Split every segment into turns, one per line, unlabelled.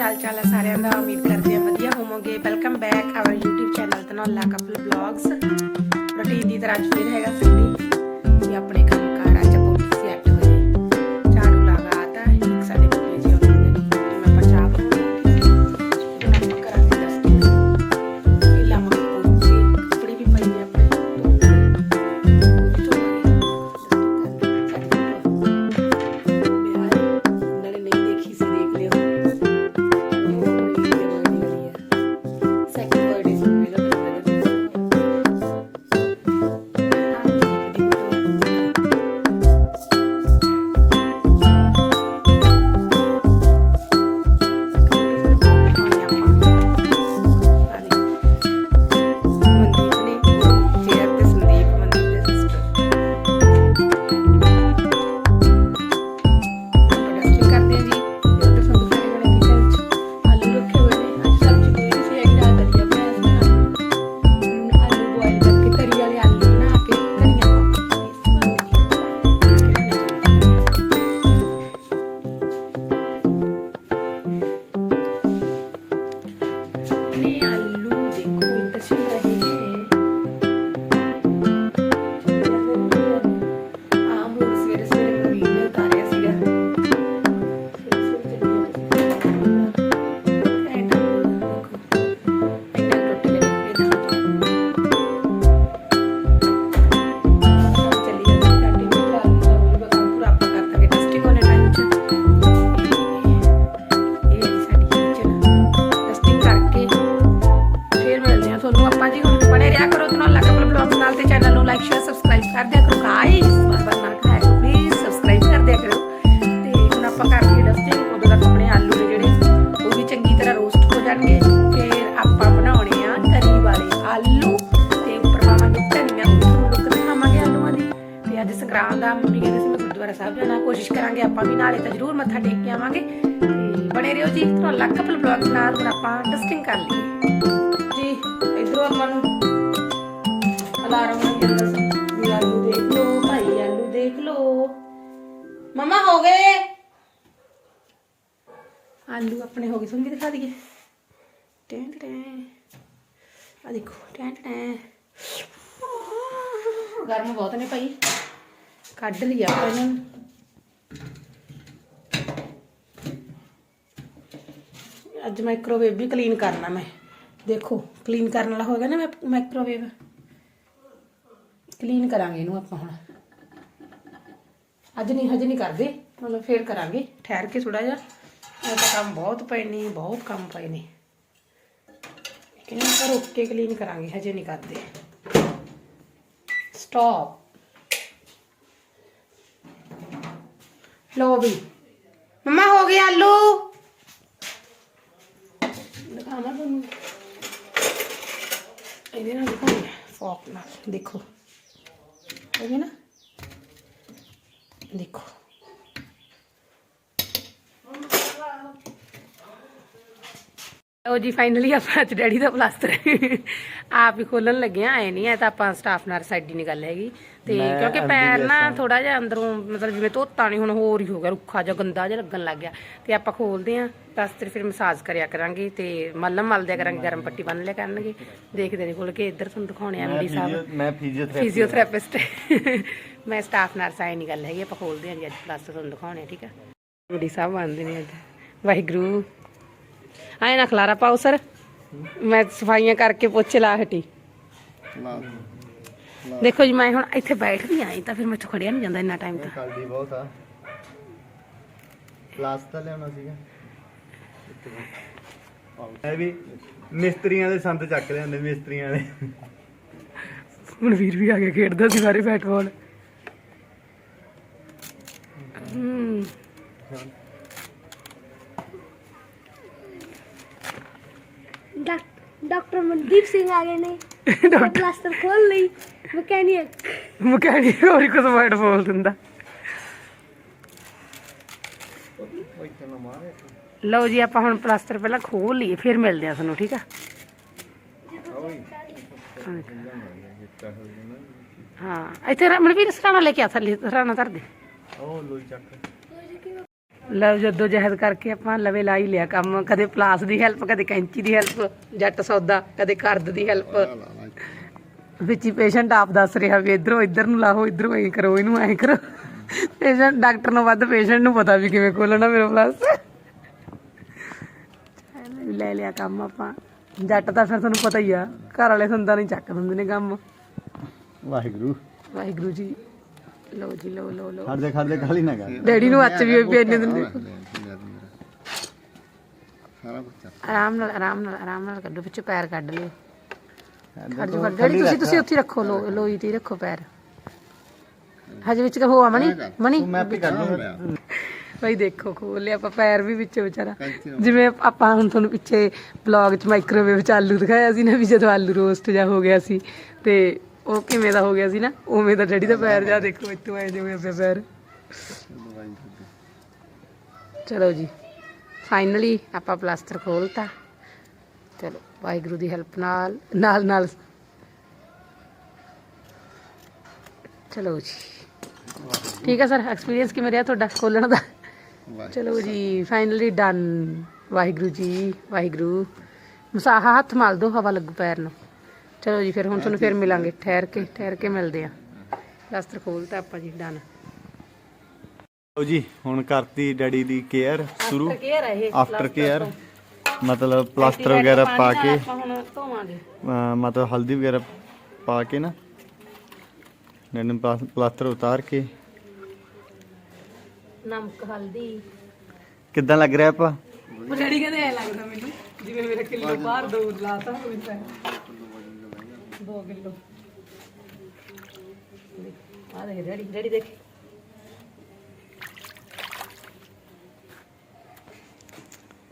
ਹਾਲ ਚਾਲ ਹੈ ਸਾਰਿਆਂ ਦਾ, ਉਮੀਦ ਕਰਦੇ ਹਾਂ ਵਧੀਆ ਹੋਵੋਗੇ। Welcome back our YouTube channel Tanola couple blogs routine ਦੀ ਤਰ੍ਹਾਂ ਅੱਜ ਫਿਰ ਹੈਗਾ ਸੰਡੇ ਵੀ ਆਪਣੇ ਕੰਮ ਚੈਨਲ ਸਬਸਕ੍ਰਾਈਬ ਕਰ ਦਿਆ ਕਰੋ। ਗਾਇਸ ਬਾਰ ਬਾਰ ਨਾ ਖਾਇਆ ਕਰੋ ਪਲੀਜ਼ ਸਬਸਕ੍ਰਾਈਬ ਕਰ ਦਿਆ ਕਰੋ। ਤੇ ਹੁਣ ਆਪਾਂ ਕਰਕੇ ਡਸਟਿੰਗ ਉਦੋਂ ਤੱਕ ਆਪਣੇ ਆਲੂ ਨੇ ਜਿਹੜੇ, ਉਹ ਵੀ ਚੰਗੀ ਤਰ੍ਹਾਂ ਰੋਸਟ ਹੋ ਜਾਣਗੇ। ਫੇਰ ਆਪਾਂ ਬਣਾਉਣੇ ਆ ਤਰੀ ਵਾਲੇ ਆਲੂ। ਤੇ ਉੱਪਰ ਪਾਵਾਂਗੇ ਧਨੀਆ। ਤੁਹਾਨੂੰ ਲੁੱਕ ਦਿਖਾਵਾਂਗੇ ਆਲੂਆਂ ਦੀ। ਤੇ ਅੱਜ ਸੰਗਰਾਂਦ ਦਾ ਮੰਮੀ ਕਹਿੰਦੇ ਸੀ, ਮੈਂ ਗੁਰਦੁਆਰਾ ਸਾਹਿਬ ਜਾਣਾ। ਕੋਸ਼ਿਸ਼ ਕਰਾਂਗੇ ਆਪਾਂ ਵੀ ਨਾਲੇ ਤਾਂ ਜ਼ਰੂਰ ਮੱਥਾ ਟੇਕ ਕੇ ਆਵਾਂਗੇ। ਬਣੇ ਰਹੋ ਜੀ ਤੁਹਾਨੂੰ ਲੱਗ ਕਪਲ ਬਲੌਗਸ ਨਾਲ ਹੁਣ ਆਪਾਂ ਡਸਟਿੰਗ ਕਰ ਲਈਏ। ਜੀ, ਇਧਰੋਂ ਆਪਾਂ ਨੂੰ ਅਲਾਰਮ ਮਮਾ ਹੋ ਗਏ? ਆਲੂ ਆਪਣੇ ਹੋ ਗਏ ਸੁਣ ਦਿਖਾ ਦਈਏ। ਟੈਂ ਟੈਂ। ਆ ਦੇਖੋ ਟੈਂ ਟੈਂ। ਗਰਮ ਬਹੁਤ ਨੇ ਭਾਈ। ਕੱਢ ਲਿਆ ਆਪਾਂ ਇਹਨਾਂ ਨੂੰ। ਅੱਜ ਮਾਈਕ੍ਰੋਵੇਵ ਵੀ ਕਲੀਨ ਕਰਨਾ ਮੈਂ। ਦੇਖੋ ਕਲੀਨ ਕਰਨ ਵਾਲਾ ਹੋਏਗਾ ਨਾ ਮੈਂ ਮਾਈਕ੍ਰੋਵੇਵ ਕਲੀਨ ਕਰਾਂਗੇ ਇਹਨੂੰ ਆਪਾਂ ਹੁਣ। ਅੱਜ ਨਹੀਂ, ਹਜੇ ਨਹੀਂ ਕਰਦੇ, ਮਤਲਬ ਫੇਰ ਕਰਾਂਗੇ। ਠਹਿਰ ਕੇ ਥੋੜਾ ਜਿਹਾ। ਇਹ ਤਾਂ ਕੰਮ ਬਹੁਤ ਪਏ ਨੇ, ਬਹੁਤ ਕੰਮ ਪਏ ਨੇ। ਇਹਨੂੰ ਆਪਾਂ ਰੁੱਕ ਕੇ ਕਲੀਨ ਕਰਾਂਗੇ, ਹਜੇ ਨਹੀਂ ਕਰਦੇ। ਸਟਾਪ ਲੋ ਵੀ। ਮਮਾ, ਹੋ ਗਿਆ ਆਲੂ। ਦਿਖਾਵਾਂ ਤੁਹਾਨੂੰ। ਇਹਦੇ ਨਾਲ ਦਿਖਾਉਂਦੇ ਫੋਕ ਨਾਲ। ਦੇਖੋ। ਹੋ ਗਿਆ ਨਾ? ਦੇਖੋ ਲਓ ਜੀ ਫਾਈਨਲੀ ਆਪਾਂ ਅੱਜ ਡੈਡੀ ਦਾ ਪਲਾਸਟਰ ਆਪ ਹੀ ਖੋਲਣ ਲੱਗੇ ਆ ਐ ਨਹੀਂ ਐ ਤਾਂ ਆਪਾਂ ਸਟਾਫ ਨਾਲ ਸਾਡੀ ਨਹੀਂ ਗੱਲ ਹੈਗੀ। ਤੇ ਕਿਉਂਕਿ ਪੈਰ ਨਾ ਥੋੜਾ ਜਿਹਾ ਅੰਦਰੋਂ ਮਤਲਬ ਜਿਵੇਂ ਧੋਤਾ ਨਹੀਂ ਹੁਣ ਹੋਰ ਹੀ ਹੋ ਗਿਆ ਰੁੱਖਾ ਜਿਹਾ ਗੰਦਾ ਜਿਹਾ ਲੱਗਣ ਲੱਗ ਗਿਆ। ਤੇ ਆਪਾਂ ਖੋਲਦੇ ਆ ਪਲਾਸਟਰ ਫਿਰ ਮਸਾਜ ਕਰਿਆ ਕਰਾਂਗੇ ਤੇ ਮਲਮ ਮਲਦਿਆ ਕਰਾਂਗੇ ਗਰਮ ਪੱਟੀ ਬੰਨ ਲਿਆ ਕਰਨਗੇ। ਦੇਖਦੇ ਨੇ ਖੋਲ ਕੇ ਇੱਧਰ ਤੁਹਾਨੂੰ ਦਿਖਾਉਣੇ ਆ ਐਮਡੀ ਸਾਹਿਬ।
ਮੈਂ ਫਿਜ਼ੀਓਥੈਰੇਪੀ
ਫਿਜ਼ੀਓਥੈਰੇਪਿਸਟ ਮੈਂ ਸਟਾਫ ਨਾਲ ਸਾਈ ਨਹੀਂ ਗੱਲ ਹੈਗੀ ਆਪਾਂ ਖੋਲਦੇ ਆਂ ਜੀ ਅੱਜ ਪਲਾਸਟਰ ਤੁਹਾਨੂੰ ਦਿਖਾਉਣੇ ਆ ਠੀਕ ਆ? ਐਮਡੀ ਸਾਹਿਬ ਆਉਂਦੇ ਨੇ ਅੱਜ। ਵਾਹਿਗੁਰੂ। ਆਏ ਨਾ ਖਲਾਰਾ ਪਾਓ ਸਰ। ਮੈਂ ਸਫਾਈਆਂ ਕਰਕੇ ਪੋਚੇ ਲਾ ਹਟੀ। ਦੇਖੋ ਜੀ ਮੈਂ ਹੁਣ ਇੱਥੇ ਬੈਠ ਵੀ ਆਈ ਤਾਂ ਫਿਰ ਮੈਥੋਂ ਖੜਿਆ ਨਹੀਂ ਜਾਂਦਾ ਇੰਨਾ ਟਾਈਮ ਤਾਂ।
ਕਰਦੀ ਬਹੁਤ ਆ। ਕਲਾਸ ਤਾਂ ਲਿਆਉਣਾ ਸੀਗਾ। ਇਹ ਵੀ ਮਿਸਤਰੀਆਂ ਦੇ ਸੰਦ ਚੱਕ ਲਿਆਉਂਦੇ ਮਿਸਤਰੀਆਂ ਦੇ।
ਹੁਣ ਵੀਰ ਵੀ ਆ ਕੇ ਖੇਡਦਾ ਸੀ ਸਾਰੇ ਬੈਟਬਾਲ ਹੂੰ।
ਡਾਕਟਰ ਮਨਦੀਪ ਸਿੰਘ ਆ ਗਏ ਨੇ। ਪਲਾਸਟਰ ਖੋਲ ਲਈ। ਮਕੈਨਿਕ
ਮਕੈਨਿਕ ਹੋਰ ਕੁਝ ਵਰਡ ਬੋਲ ਦਿੰਦਾ। ਲਓ ਜੀ, ਆਪਾਂ ਹੁਣ ਪਲਾਸਟਰ ਪਹਿਲਾਂ ਖੋਲ ਲਈਏ, ਫਿਰ ਮਿਲਦੇ ਆ ਤੁਹਾਨੂੰ, ਠੀਕ ਆ? ਹਾਂ, ਇੱਥੇ ਮਨਵੀਰ, ਸਰਾਣਾ ਲੈ ਕੇ ਆ ਥੱਲੇ, ਸਰਾਣਾ ਧਰ ਦੇ।
ਉਹ ਲੋਈ ਚੱਕ
ਲਵ ਜੱਦੋ ਜਹਿਦ ਕਰਕੇ ਆਪਾਂ ਲਵੇ ਲਾ ਹੀ ਲਿਆ ਕੰਮ, ਕਦੇ ਪਲਾਸ ਦੀ ਹੈਲਪ ਕਦੇ ਕੈਂਚੀ ਦੀ ਹੈਲਪ ਜੱਟ ਸੌਦਾ, ਕਦੇ ਕਰਦ ਦੀ ਹੈਲਪ ਵਿੱਚ ਹੀ ਪੇਸ਼ੈਂਟ ਆਪ ਦੱਸ ਰਿਹਾ ਵੀ ਇਧਰੋਂ ਇੱਧਰ ਨੂੰ ਲਾਹੋ ਇਧਰੋਂ ਐਂ ਕਰੋ ਇਹਨੂੰ ਐਂ ਕਰੋ। ਪੇਸ਼ੈਂਟ ਡਾਕਟਰ ਨੂੰ ਵੱਧ ਪੇਸ਼ੈਂਟ ਨੂੰ ਪਤਾ ਵੀ ਕਿਵੇਂ ਖੋਲਣਾ ਮੇਰਾ ਪਲਾਸ ਲੈ ਲਿਆ ਕੰਮ ਆਪਾਂ। ਜੱਟ ਤਾਂ ਫਿਰ ਤੁਹਾਨੂੰ ਪਤਾ ਹੀ ਆ ਘਰ ਵਾਲੇ ਸੰਦਾਂ ਨਹੀਂ ਚੱਕ ਦਿੰਦੇ ਨੇ ਕੰਮ।
ਵਾਹਿਗੁਰੂ।
ਵਾਹਿਗੁਰੂ ਜੀ। ਲਓ ਜੀ ਲਓ ਲਓ ਲਓ।
ਖੜਦੇ ਖੜਦੇ ਖਾਲੀ ਨਾ ਕਰ।
ਡੈਡੀ ਨੂੰ ਅੱਚ ਵੀ ਹੋਈ ਪਈ ਇੰਨੇ ਦਿਨ ਦੀ।
ਸਾਰਾ ਕੁਝ
ਆਰਾਮ ਨਾਲ ਆਰਾਮ ਨਾਲ ਆਰਾਮ ਨਾਲ ਕੱਢੋ ਵਿੱਚੋਂ ਪੈਰ ਕੱਢ ਲਿਓ। ਖੜ ਜਾਓ ਖੜ ਡੈਡੀ ਤੁਸੀਂ ਤੁਸੀਂ ਉੱਥੇ ਹੀ ਰੱਖੋ ਲੋ ਲੋਈ ਤੇ ਹੀ ਰੱਖੋ ਪੈਰ। ਹਜੇ ਵਿੱਚ ਹੋਆ ਮਣੀ ਮਣੀ
ਮੈਂ ਆਪੇ ਕਰ ਲੂੰਗਾ।
ਭਾਈ ਦੇਖੋ ਖੋਲ ਲਿਆ ਆਪਾਂ ਪੈਰ ਵੀ ਵਿੱਚ ਵਿਚਾਰਾ। ਜਿਵੇਂ ਆਪਾਂ ਹੁਣ ਤੁਹਾਨੂੰ ਪਿੱਛੇ ਬਲੌਗ 'ਚ ਮਾਈਕ੍ਰੋਵੇਵ 'ਚ ਆਲੂ ਦਿਖਾਇਆ ਸੀ ਨਾ ਵੀ ਜਦੋਂ ਆਲੂ ਰੋਸਟ ਜਾ ਹੋ ਗਿਆ ਸੀ ਤੇ ਉਹ ਕਿਵੇਂ ਦਾ ਹੋ ਗਿਆ ਸੀ ਨਾ ਉਵੇਂ ਦਾ ਡੈਡੀ ਦਾ ਪੈਰ ਜਾ ਦੇਖੋ ਇੱਥੋਂ ਆਏ ਜਿਵੇਂ ਪਿਆ ਪੈਰ। ਚਲੋ ਜੀ ਫਾਈਨਲੀ ਆਪਾਂ ਪਲਾਸਟਰ ਖੋਲਤਾ। ਚਲੋ ਵਾਹਿਗੁਰੂ ਦੀ ਹੈਲਪ ਨਾਲ ਨਾਲ ਨਾਲ। ਚਲੋ ਜੀ। ਠੀਕ ਹੈ ਸਰ ਐਕਸਪੀਰੀਅੰਸ ਕਿਵੇਂ ਰਿਹਾ ਤੁਹਾਡਾ ਖੋਲਣ ਦਾ? ਚਲੋ ਜੀ ਫਾਈਨਲੀ ਡਨ ਵਾਹਿਗੁਰੂ ਜੀ ਵਾਹਿਗੁਰੂ। ਮਸਾਹਾ ਹੱਥ ਮਲ ਦੋ ਹਵਾ ਲੱਗੂ ਪੈਰ ਨੂੰ। ਚਲੋ ਜੀ ਫਿਰ ਹੁਣ ਤੁਹਾਨੂੰ ਫਿਰ ਮਿਲਾਂਗੇ। ਠਹਿਰ ਕੇ ਠਹਿਰ ਕੇ ਮਿਲਦੇ ਆ ਪਲਾਸਟਰ ਖੋਲਤਾ ਆਪਾਂ ਜੀ ਡਨ
ਲਓ ਜੀ ਹੁਣ ਕਰਤੀ ਡੈਡੀ ਦੀ ਕੇਅਰ ਸ਼ੁਰੂ।
ਕੇਅਰ ਹੈ ਇਹ
ਆਫਟਰ ਕੇਅਰ ਮਤਲਬ ਪਲਾਸਟਰ ਵਗੈਰਾ ਪਾ ਕੇ।
ਆਪਾਂ ਹੁਣ ਧੋਵਾਂਗੇ।
ਅਹ ਮਤਲਬ ਹਲਦੀ ਵਗੈਰਾ ਪਾ ਕੇ ਨਾ ਨੈਣ ਪਲਾਸਟਰ ਉਤਾਰ ਕੇ।
ਨਮਕ ਹਲਦੀ।
ਕਿੱਦਾਂ ਲੱਗ ਰਿਹਾ ਆਪਾਂ?
ਡੈਡੀ ਕਹਿੰਦੇ ਐ ਲੱਗਦਾ ਮੈਨੂੰ ਜਿਵੇਂ ਮੇਰਾ ਕਿਲੋ ਬਾਹਰ ਦੋ ਲਾਤਾ ਹੋਵੇ ਤਾਂ। 2 ਕਿਲੋ। ਆ ਦੇ ਡੈਡੀ ਡੈਡੀ ਦੇਖ ਅਰੇ ਆ ਦੇ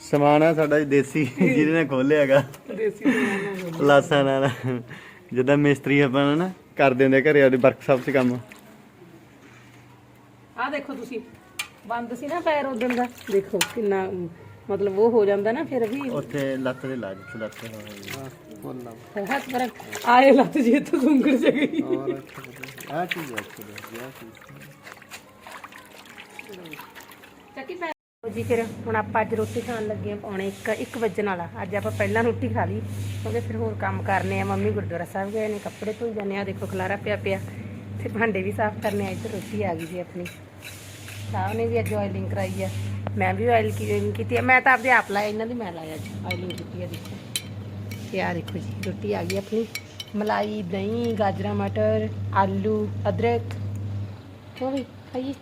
ਸਮਾਨ ਆ ਸਾਡਾ ਜੀ ਦੇਸੀ ਜਿਹਦੇ ਨੇ ਖੋਲਿਆ ਹੈਗਾ।
ਦੇਸੀ ਸਮਾਨ ਨਾਲ।
ਜਿੱਦਾਂ ਮਿਸਤਰੀ ਆਪਾਂ ਨਾ ਕਰ ਦਿੰਦੇ ਘਰੇ ਆਪਦੇ ਵਰਕਸ਼ਾਪ 'ਚ ਕੰਮ।
ਆ ਦੇਖੋ ਤੁਸੀਂ ਬੰਦ ਸੀ ਨਾ ਪੈਰ ਉਦੋਂ ਦਾ। ਦੇਖੋ ਕਿੰਨਾ ਮਤਲਬ ਉਹ ਹੋ ਜਾਂਦਾ ਨਾ ਫਿਰ ਵੀ
ਉੱਥੇ ਲੱਤ ਦੇ ਲੱਗ ਲੱਤ
ਹੱਥ ਪਰ ਆਏ ਲੱਤ ਜੀ ਇੱਥੋਂ ਸੁੰਗੜ ਚ ਗਈ
ਆ ਚੀਜ਼ ਆ
ਚੱਕੀ ਪੈ ਜੀ ਫਿਰ ਹੁਣ ਆਪਾਂ ਅੱਜ ਰੋਟੀ ਖਾਣ ਲੱਗੇ ਆ ਪੌਣੇ 1 1 ਵਜਣ ਵਾਲਾ। ਅੱਜ ਆਪਾਂ ਪਹਿਲਾਂ ਰੋਟੀ ਖਾ ਲਈ, ਕਿਉਂਕਿ ਫਿਰ ਹੋਰ ਕੰਮ ਕਰਨੇ ਆ। ਮੰਮੀ ਗੁਰਦੁਆਰਾ ਸਾਹਿਬ ਗਏ ਨੇ, ਕੱਪੜੇ ਧੋਈ ਜਾਂਦੇ ਆ। ਦੇਖੋ ਖਲਾਰਾ ਪਿਆ ਪਿਆ, ਤੇ ਭਾਂਡੇ ਵੀ ਸਾਫ਼ ਕਰਨੇ ਆ। ਇੱਧਰ ਰੋਟੀ ਆ ਗਈ ਜੀ ਆਪਣੀ। ਸਾਹ ਨੇ ਵੀ ਅੱਜ ਆਇਲਿੰਗ ਕਰਾਈ ਆ। ਮੈਂ ਵੀ ਆਇਲ ਕੀਤੀ ਆ। ਮੈਂ ਤਾਂ ਆਪਦੇ ਆਪ ਲਾਇਆ, ਇਹਨਾਂ ਦੀ ਮੈਂ ਲਾਇਆ ਅੱਜ ਆਇਲਿੰਗ ਕੀਤੀ ਆ, ਦੇਖੋ। ਤੇ ਆ ਦੇਖੋ ਜੀ, ਰੋਟੀ ਆ ਗਈ ਆਪਣੀ। ਮਲਾਈ, ਦਹੀਂ, ਗਾਜਰਾਂ, ਮਟਰ, ਆਲੂ, ਅਦਰਕ। ਕਿਉਂ ਵੀ, ਖਾਈਏ।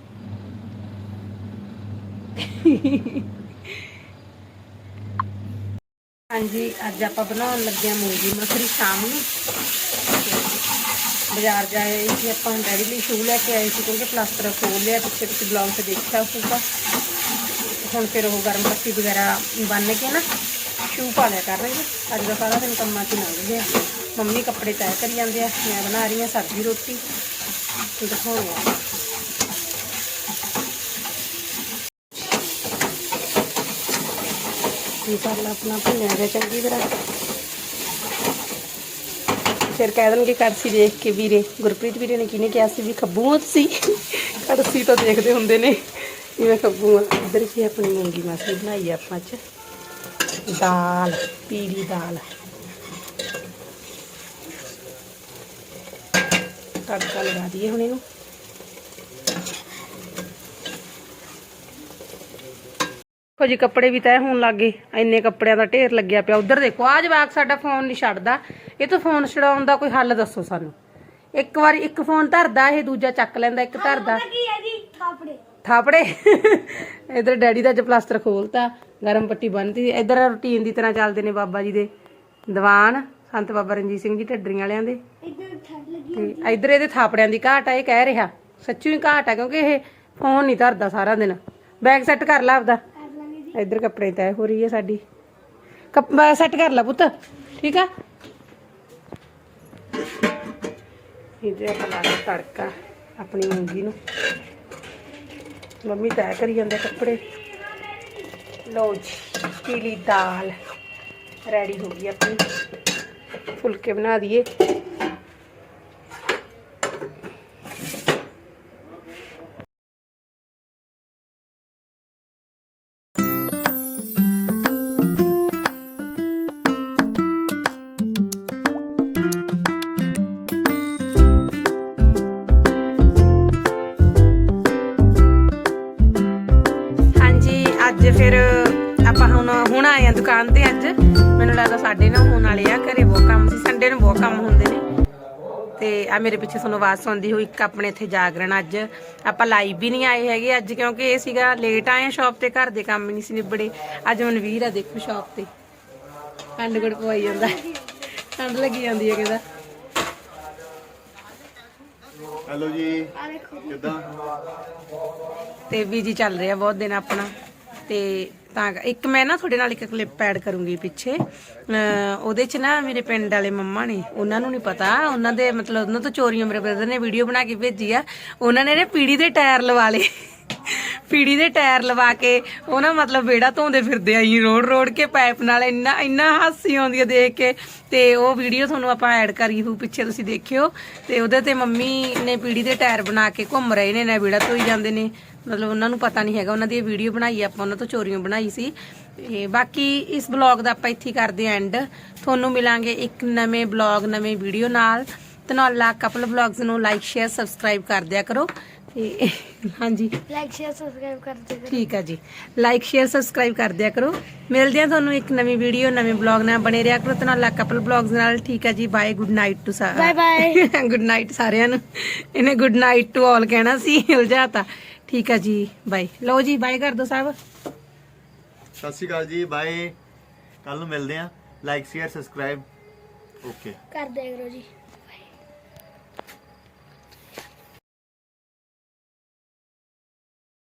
ਹਾਂਜੀ, ਅੱਜ ਆਪਾਂ ਬਣਾਉਣ ਲੱਗੇ ਹਾਂ ਮੂੰਗੀ ਮਸਰੀ ਸ਼ਾਮ ਨੂੰ। ਤੇ ਬਾਜ਼ਾਰ ਜਾਏ ਸੀ ਆਪਾਂ, ਡੈਡੀ ਲਈ ਸ਼ੂ ਲੈ ਕੇ ਆਏ ਸੀ, ਕਿਉਂਕਿ ਪਲਾਸਟਰ ਖੋਲ ਲਿਆ, ਪਿੱਛੇ ਤੁਸੀਂ ਬਲੌਗ ਤੇ ਦੇਖਿਆ ਹੋਊਗਾ ਹੁਣ ਫਿਰ ਉਹ ਗਰਮ ਪੱਟੀ ਵਗੈਰਾ ਬੰਨ ਕੇ ਨਾ, ਸ਼ੂ ਪਾ ਲਿਆ ਕਰਾਂਗੇ ਅੱਜ ਦਾ ਸਾਰਾ ਦਿਨ ਕੰਮਾਂ 'ਚ ਹੀ ਲੰਘ ਗਿਆ। ਮੰਮੀ ਕੱਪੜੇ ਤੈਅ ਕਰੀ ਜਾਂਦੇ ਆ, ਮੈਂ ਬਣਾ ਰਹੀ ਹਾਂ ਸਬਜ਼ੀ ਰੋਟੀ। ਤੇ ਆ। ਮਸਾਲਾ ਆਪਣਾ ਭੁੰਨਿਆ ਗਿਆ ਚੰਗੀ ਤਰ੍ਹਾਂ। ਫਿਰ ਕਹਿ ਦੇਣਗੇ ਕੜਸੀ ਦੇਖ ਕੇ ਵੀਰੇ, ਗੁਰਪ੍ਰੀਤ ਵੀਰੇ ਨੇ ਕਿਹਨੇ ਕਿਹਾ ਸੀ ਵੀ ਖੱਬੂ ਆ ਤੁਸੀਂ? ਕੜਛੀ ਤਾਂ ਦੇਖਦੇ ਹੁੰਦੇ ਨੇ, ਵੀ ਮੈਂ ਖੱਬੂ ਆ। ਇੱਧਰ ਕੀ ਆਪਣੀ ਮੂੰਗੀ ਮਾਸੀ ਬਣਾਈ ਆ ਆਪਾਂ ਚ ਦਾਲ, ਪੀਲੀ ਦਾਲ। ਤੜਕਾ ਲਗਾ ਦਈਏ ਹੁਣ ਇਹਨੂੰ। ਦੇਖੋ ਜੀ ਕੱਪੜੇ ਵੀ ਤੈਅ ਹੋਣ ਲੱਗੇ ਇੰਨੇ ਕੱਪੜਿਆਂ ਦਾ ਢੇਰ ਲੱਗਿਆ ਪਿਆ। ਉਧਰ ਦੇਖੋ ਆ ਜਵਾਕ ਸਾਡਾ ਫੋਨ ਨਹੀਂ ਛੱਡਦਾ। ਇਹ ਤੋਂ ਫੋਨ ਛਡਾਉਣ ਦਾ ਕੋਈ ਹੱਲ ਦੱਸੋ ਸਾਨੂੰ। ਇੱਕ ਵਾਰੀ ਇੱਕ ਫੋਨ ਧਰਦਾ ਇਹ ਦੂਜਾ ਚੱਕ ਲੈਂਦਾ ਇੱਕ ਧਰਦਾ।
ਕੀ ਹੈ ਜੀ? ਥਾਪੜੇ।
ਥਾਪੜੇ? ਇਧਰ ਡੈਡੀ ਦਾ ਅੱਜ ਪਲਾਸਟਰ ਖੋਲਤਾ। ਗਰਮ ਪੱਟੀ ਬੰਨਤੀ। ਇਧਰ ਰੂਟੀਨ ਦੀ ਤਰ੍ਹਾਂ ਚੱਲਦੇ ਨੇ ਬਾਬਾ ਜੀ ਦੇ। ਦੀਵਾਨ ਸੰਤ ਬਾਬਾ ਰਣਜੀਤ ਸਿੰਘ ਜੀ ਢੱਡਰੀਆਂ ਵਾਲਿਆਂ ਦੇ।
ਇੱਧਰ
ਤੇ ਇਹਦੇ ਥਾਪੜਿਆਂ ਦੀ ਘਾਟ ਆ ਇਹ ਕਹਿ ਰਿਹਾ। ਸੱਚੀ ਹੀ ਘਾਟ ਆ ਕਿਉਂਕਿ ਇਹ ਫੋਨ ਨਹੀਂ ਧਰਦਾ ਸਾਰਾ ਦਿਨ। ਬੈਗ ਸੈੱਟ ਕਰ ਲਾ ਆਪਦਾ। ਇੱਧਰ ਕੱਪੜੇ ਤੈ ਹੋ ਰਹੀ ਹੈ ਸਾਡੀ ਕੱਪ ਸੈੱਟ ਕਰ ਲੈ ਪੁੱਤ ਠੀਕ ਆ ਇਹਦੇ ਆਪਾਂ ਲਾ ਕੇ ਤੜਕਾ ਆਪਣੀ ਮੂੰਗੀ ਨੂੰ ਮੰਮੀ ਤੈ ਕਰੀ ਜਾਂਦੇ ਕੱਪੜੇ ਲਓ ਜੀ ਪੀਲੀ ਦਾਲ ਰੈਡੀ ਹੋ ਗਈ ਆਪਣੀ ਫੁਲਕੇ ਬਣਾ ਦਈਏ ਸਾਡੇ ਨਾਲ ਹੋਣ ਵਾਲੇ ਆ ਘਰੇ ਬਹੁਤ ਕੰਮ ਸੀ ਸੰਡੇ ਨੂੰ ਬਹੁਤ ਕੰਮ ਹੁੰਦੇ ਨੇ। ਤੇ ਆ ਮੇਰੇ ਪਿੱਛੇ ਤੁਹਾਨੂੰ ਆਵਾਜ਼ ਸੁਣਦੀ ਹੋਈ ਇੱਕ ਆਪਣੇ ਇੱਥੇ ਜਾਗਰਣ ਅੱਜ। ਆਪਾਂ ਲਾਈਵ ਵੀ ਨਹੀਂ ਆਏ ਹੈਗੇ ਅੱਜ ਕਿਉਂਕਿ ਇਹ ਸੀਗਾ ਲੇਟ ਆਏ ਸ਼ਾਪ ਤੇ ਘਰ ਦੇ ਕੰਮ ਨਹੀਂ ਸੀ ਨਿਬੜੇ। ਅੱਜ ਮਨਵੀਰ ਆ ਦੇਖੋ ਸ਼ਾਪ ਤੇ। ਖੰਡ ਗੁੜ ਪਵਾਈ ਜਾਂਦਾ। ਠੰਡ ਲੱਗੀ ਜਾਂਦੀ ਹੈ ਕਹਿੰਦਾ।
ਹੈਲੋ ਜੀ
ਆ ਦੇਖੋ।
ਕਿਦਾਂ?
ਤੇ ਬੀਜੀ ਚੱਲ ਰਿਹਾ ਬਹੁਤ ਦਿਨ ਆਪਣਾ। ਤੇ ਤਾਂ ਇੱਕ ਮੈਂ ਨਾ ਤੁਹਾਡੇ ਨਾਲ ਇੱਕ ਕਲਿੱਪ ਐਡ ਕਰੂੰਗੀ ਪਿੱਛੇ। ਉਹਦੇ ਚ ਨਾ ਮੇਰੇ ਪਿੰਡ ਵਾਲੇ ਮੰਮਾ ਨੇ, ਉਹਨਾਂ ਨੂੰ ਨਹੀਂ ਪਤਾ, ਉਹਨਾਂ ਦੇ ਮਤਲਬ ਉਹਨਾਂ ਤੋਂ ਚੋਰੀਆਂ ਮੇਰੇ ਬ੍ਰਦਰ ਨੇ ਵੀਡੀਓ ਬਣਾ ਕੇ ਭੇਜੀ ਆ। ਉਹਨਾਂ ਨੇ ਨਾ ਪੀੜੀ ਦੇ ਟਾਇਰ ਲਵਾ ਲਏ। ਪੀੜੀ ਦੇ ਟਾਇਰ ਲਵਾ ਕੇ ਉਹ ਨਾ ਮਤਲਬ ਵਿਹੜਾ ਧੋਂਦੇ ਫਿਰਦੇ I road road K pipe ਨਾਲ ਇੰਨਾ ਇੰਨਾ ਹਾਸੀ ਆਉਂਦੀ ਹੈ ਦੇਖ ਕੇ। ਤੇ ਉਹ ਵੀਡੀਓ ਤੁਹਾਨੂੰ ਆਪਾਂ ਐਡ ਕਰੀ ਹੋਊ ਪਿੱਛੇ, ਤੁਸੀਂ ਦੇਖਿਓ। ਤੇ ਉਹਦੇ ਤੇ ਮੰਮੀ ਨੇ ਪੀੜੀ ਦੇ ਟਾਇਰ ਬਣਾ ਕੇ ਘੁੰਮ ਰਹੇ ਨੇ, ਨਾ ਵਿਹੜਾ ਧੋਈ ਜਾਂਦੇ ਨੇ। ਮਤਲਬ ਉਹਨਾਂ ਨੂੰ ਪਤਾ ਨਹੀਂ ਹੈਗਾ, ਉਹਨਾਂ ਦੀ ਇਹ ਵੀਡੀਓ ਬਣਾਈ ਆਪਾਂ ਉਹਨਾਂ ਤੋਂ ਚੋਰੀਆਂ ਬਣਾਈ ਸੀ। ਤੇ ਬਾਕੀ ਇਸ ਬਲੌਗ ਦਾ ਆਪਾਂ ਇੱਥੇ ਹੀ ਕਰਦੇ ਐਂਡ ਤੁਹਾਨੂੰ ਮਿਲਾਂਗੇ ਇੱਕ ਨਵੇਂ ਬਲੌਗ ਨਵੇਂ ਵੀਡੀਓ ਨਾਲ। ਧਨੌਲਾ ਕਪਲ ਬਲੌਗਸ ਨੂੰ ਲਾਈਕ ਸ਼ੇਅਰ ਸਬਸਕ੍ਰਾਈਬ ਕਰ ਦਿਆ ਕਰੋ। ਤੇ ਹਾਂਜੀ।
ਲਾਈਕ ਸ਼ੇਅਰ ਸਬਸਕ੍ਰਾਈਬ ਕਰ ਦਿਓ
ਠੀਕ ਆ ਜੀ। ਲਾਈਕ ਸ਼ੇਅਰ ਸਬਸਕ੍ਰਾਈਬ ਕਰ ਦਿਆ ਕਰੋ। ਮਿਲਦੇ ਆ ਤੁਹਾਨੂੰ ਇੱਕ ਨਵੀਂ ਵੀਡੀਓ ਨਵੇਂ ਬਲੌਗ ਨਾਲ ਬਣੇ ਰਿਹਾ ਕਰੋ ਧਨੌਲਾ ਕਪਲ ਬਲੌਗਸ ਨਾਲ। ਠੀਕ ਆ ਜੀ। ਬਾਏ ਗੁੱਡ ਨਾਈਟ ਟੂ ਸਾਰੇ
ਬਾਏ ਬਾਏ
ਗੁੱਡ ਨਾਈਟ ਸਾਰਿਆਂ ਨੂੰ। ਇਹਨੇ ਗੁੱਡ ਨਾਈਟ ਟੂ ਆਲ ਕਹਿਣਾ ਸੀ ਉਲਝਾਤਾ। ਠੀਕ ਆ ਜੀ। ਬਾਏ ਲਓ ਜੀ ਬਾਏ ਕਰ ਦੋ ਸਾਹਿਬ।
ਸਤਿ ਸ਼੍ਰੀ ਅਕਾਲ ਜੀ। ਬਾਏ ਕੱਲ ਨੂੰ ਮਿਲਦੇ ਆ। ਲਾਈਕ ਸ਼ੇਅਰ ਸਬਸਕ੍ਰਾਈਬ ਓਕੇ
ਕਰ ਦਿਆ ਕਰੋ ਜੀ।